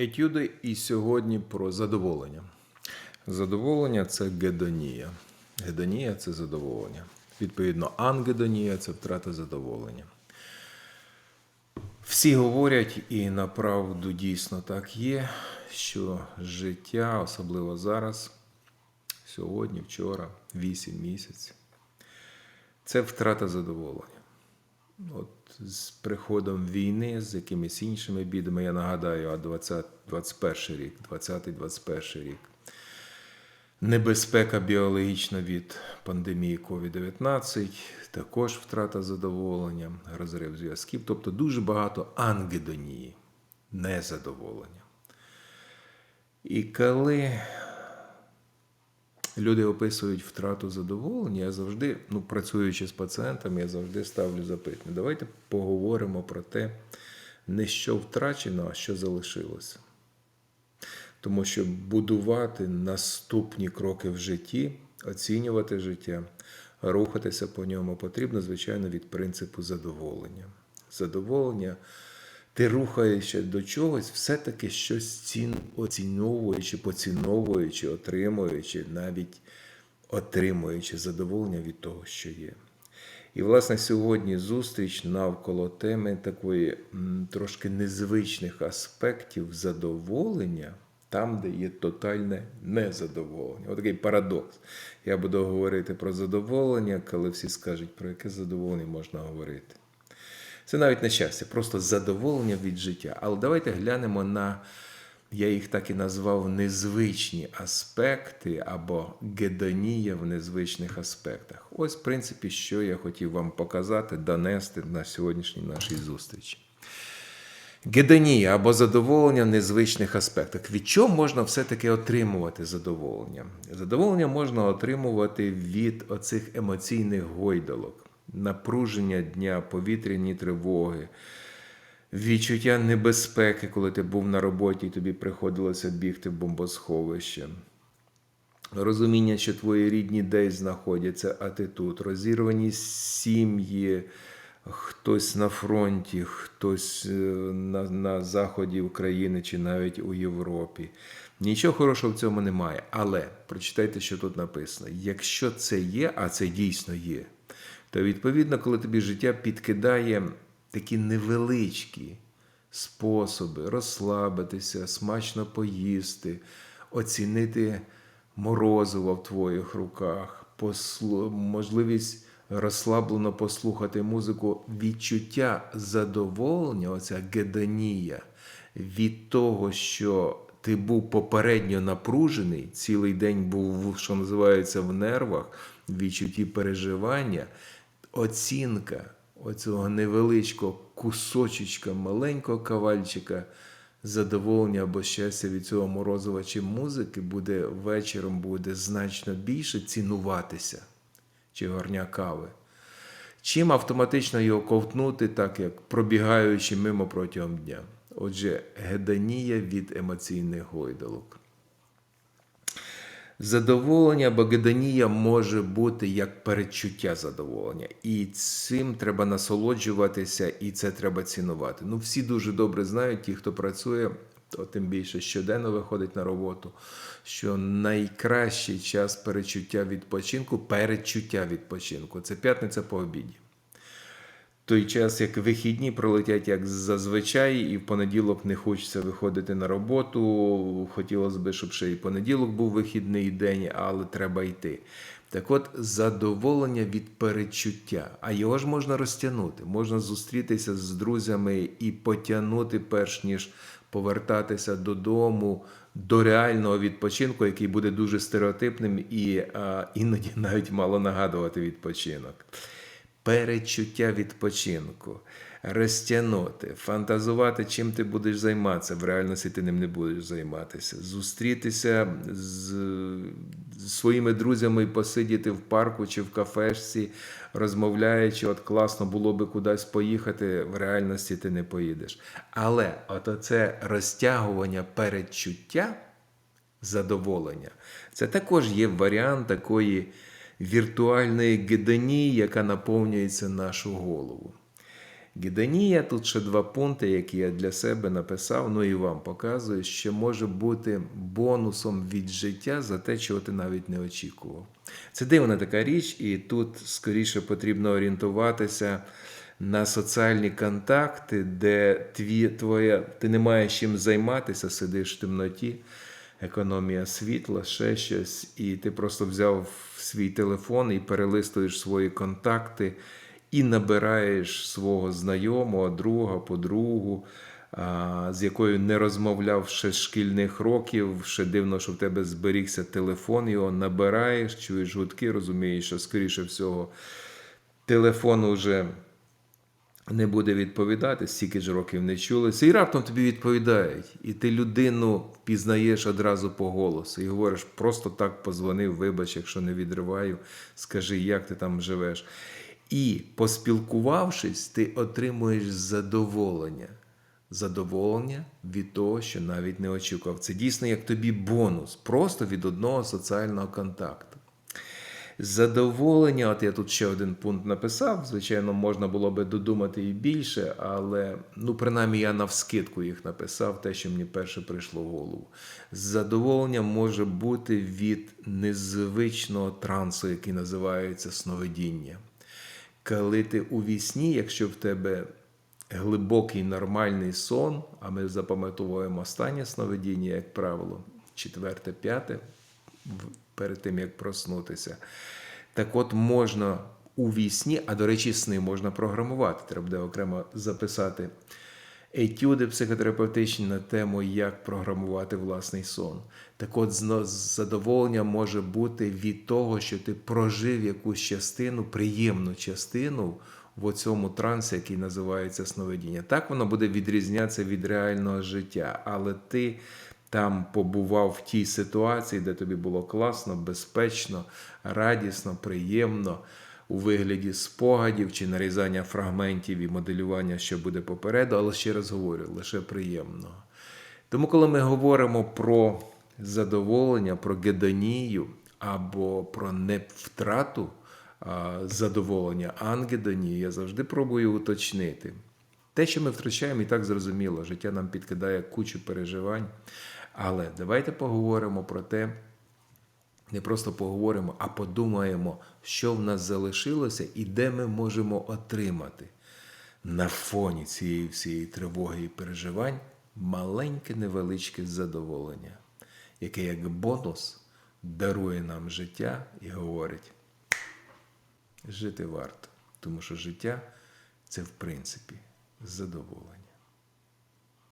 Етюди і сьогодні про задоволення. Задоволення це гедонія. Гедонія це задоволення. Відповідно, ангедонія це втрата задоволення. Всі говорять, і направду дійсно так є, що життя, особливо зараз, сьогодні, вчора, 8 місяців, це втрата задоволення. От з приходом війни, з якимись іншими бідами, я нагадаю, а 20, 21 рік, 20-21 рік. Небезпека біологічна від пандемії COVID-19, також втрата задоволення, розрив зв'язків, тобто дуже багато ангедонії, незадоволення. І коли люди описують втрату задоволення, я завжди, ну, працюючи з пацієнтами, я завжди ставлю запитання. Давайте поговоримо про те, не що втрачено, а що залишилося. Тому що будувати наступні кроки в житті, оцінювати життя, рухатися по ньому потрібно, звичайно, від принципу задоволення. Задоволення, ти рухаєшся до чогось, все-таки щось цін, оціновуючи, поціновуючи, отримуючи, навіть отримуючи задоволення від того, що є. І, власне, сьогодні зустріч навколо теми такої трошки незвичних аспектів задоволення, там, де є тотальне незадоволення. Отакий парадокс. Я буду говорити про задоволення, коли всі скажуть, про яке задоволення можна говорити. Це навіть не щастя, просто задоволення від життя. Але давайте глянемо на, я їх так і назвав, незвичні аспекти або гедонія в незвичних аспектах. Ось, в принципі, що я хотів вам показати, донести на сьогоднішній нашій зустрічі. Гедонія або задоволення в незвичних аспектах. Від чого можна все-таки отримувати задоволення? Задоволення можна отримувати від оцих емоційних гойдалок, напруження дня, повітряні тривоги, відчуття небезпеки, коли ти був на роботі і тобі приходилося бігти в бомбосховище. Розуміння, що твої рідні десь знаходяться, а ти тут, розірвані сім'ї, хтось на фронті, хтось е, на, на заході України чи навіть у Європі. Нічого хорошого в цьому немає. Але прочитайте, що тут написано. Якщо це є, а це дійсно є, то відповідно, коли тобі життя підкидає такі невеличкі способи розслабитися, смачно поїсти, оцінити морозиво в твоїх руках, можливість розслаблено послухати музику, відчуття задоволення, оця гедонія від того, що ти був попередньо напружений, цілий день був, що називається, в нервах, відчутті переживання, оцінка оцього невеличкого кусочечка, маленького кавальчика задоволення або щастя від цього морозива чи музики буде вечором буде значно більше цінуватися чи горня кави. Чим автоматично його ковтнути, так як пробігаючи мимо протягом дня. Отже, гедонія від емоційних гойдалок. Задоволення або може бути як передчуття задоволення. І цим треба насолоджуватися, і це треба цінувати. Ну, всі дуже добре знають, ті, хто працює, то тим більше щоденно виходить на роботу, що найкращий час перечуття відпочинку передчуття відпочинку це п'ятниця по обіді. Той час, як вихідні пролетять як зазвичай, і в понеділок не хочеться виходити на роботу. Хотілося б, щоб ще і понеділок був вихідний день, але треба йти. Так от, задоволення від передчуття, а його ж можна розтягнути. Можна зустрітися з друзями і потягнути, перш ніж повертатися додому до реального відпочинку, який буде дуже стереотипним і а, іноді навіть мало нагадувати відпочинок перечуття відпочинку, розтягнути, фантазувати, чим ти будеш займатися. В реальності ти ним не будеш займатися, зустрітися з своїми друзями і посидіти в парку чи в кафешці, розмовляючи, от класно було би кудись поїхати, в реальності ти не поїдеш. Але от оце розтягування передчуття задоволення, це також є варіант такої віртуальної гедонії, яка наповнюється нашу голову. Гідонія, тут ще два пункти, які я для себе написав, ну і вам показую, що може бути бонусом від життя за те, чого ти навіть не очікував. Це дивна така річ, і тут скоріше потрібно орієнтуватися на соціальні контакти, де тві, твоя, ти не маєш чим займатися, сидиш в темноті, економія світла, ще щось, і ти просто взяв свій телефон і перелистуєш свої контакти і набираєш свого знайомого, друга, подругу, з якою не розмовляв ще з шкільних років. Ще дивно, що в тебе зберігся телефон, його набираєш, чуєш гудки, розумієш, що скоріше всього телефон вже не буде відповідати, стільки ж років не чулися, і раптом тобі відповідають. І ти людину впізнаєш одразу по голосу і говориш, просто так позвонив, вибач, якщо не відриваю, скажи, як ти там живеш. І поспілкувавшись, ти отримуєш задоволення. Задоволення від того, що навіть не очікував. Це дійсно як тобі бонус, просто від одного соціального контакту. Задоволення, от я тут ще один пункт написав. Звичайно, можна було би додумати і більше, але ну, принаймні я навскидку їх написав, те, що мені перше прийшло в голову. Задоволення може бути від незвичного трансу, який називається сновидіння. Коли ти у вісні, якщо в тебе глибокий нормальний сон, а ми запам'ятовуємо останнє сновидіння, як правило, четверте, п'яте, перед тим як проснутися. Так от можна у вісні, а до речі, сни можна програмувати. Треба буде окремо записати етюди психотерапевтичні на тему, як програмувати власний сон. Так от задоволення може бути від того, що ти прожив якусь частину, приємну частину в цьому трансі, який називається сновидіння. Так воно буде відрізнятися від реального життя, але ти там побував в тій ситуації, де тобі було класно, безпечно, радісно, приємно у вигляді спогадів чи нарізання фрагментів і моделювання, що буде попереду, але ще раз говорю, лише приємного. Тому, коли ми говоримо про задоволення, про гедонію або про невтрату задоволення, ангедонію, я завжди пробую уточнити. Те, що ми втрачаємо, і так зрозуміло, життя нам підкидає кучу переживань. Але давайте поговоримо про те, не просто поговоримо, а подумаємо, що в нас залишилося і де ми можемо отримати на фоні цієї всієї тривоги і переживань маленьке невеличке задоволення, яке як бонус дарує нам життя і говорить: жити варто, тому що життя це в принципі задоволення.